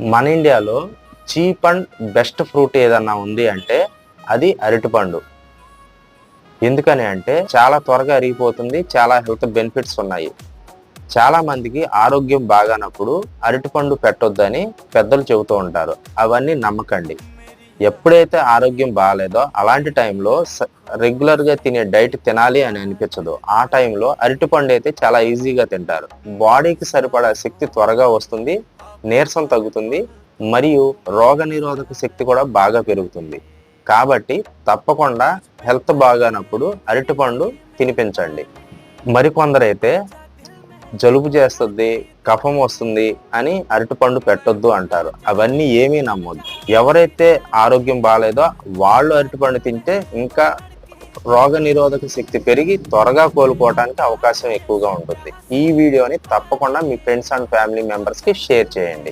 మన ఇండియాలో cheap and best fruit ఏదన్నా ఉంది అంటే అది అరటిపండు. ఎందుకని అంటే చాలా త్వరగా అరిగిపోతుంది చాలా హెల్త్ బెనిఫిట్స్ ఉన్నాయి. చాలా మందికి ఆరోగ్యం బాగానప్పుడు అరటిపండు పెట్టొద్దని పెద్దలు చెబుతూ ఉంటారు. అవన్నీ నమ్మకండి. ఎప్పుడైతే ఆరోగ్యం బాగాలేదో అలాంటి టైంలో స- తినే డైట్ తినాలి అని అనిపించదు. ఆ టైంలో అరటిపండు అయితే చాలా ఈజీగా తింటారు. బాడీకి సరిపడా శక్తి త్వరగా వస్తుంది. నీరసం తగ్గుతుంది మరియు రోగ నిరోధక శక్తి కూడా బాగా పెరుగుతుంది. కాబట్టి తప్పకుండా హెల్త్ బాగానప్పుడు అరటిపండు తినిపించండి మరికొందరైతే జలుబు చేస్తుంది కఫం వస్తుంది అని అరటిపండు పెట్టొద్దు అంటారు. అవన్నీ ఏమీ నమ్మొద్దు. ఎవరైతే ఆరోగ్యం బాగాలేదో వాళ్ళు అరటిపండు తింటే ఇంకా రోగ నిరోధక శక్తి పెరిగి త్వరగా కోలుకోవడానికి అవకాశం ఎక్కువగా ఉంటుంది. ఈ వీడియోని తప్పకుండా మీ ఫ్రెండ్స్ అండ్ ఫ్యామిలీ మెంబర్స్కి షేర్ చేయండి.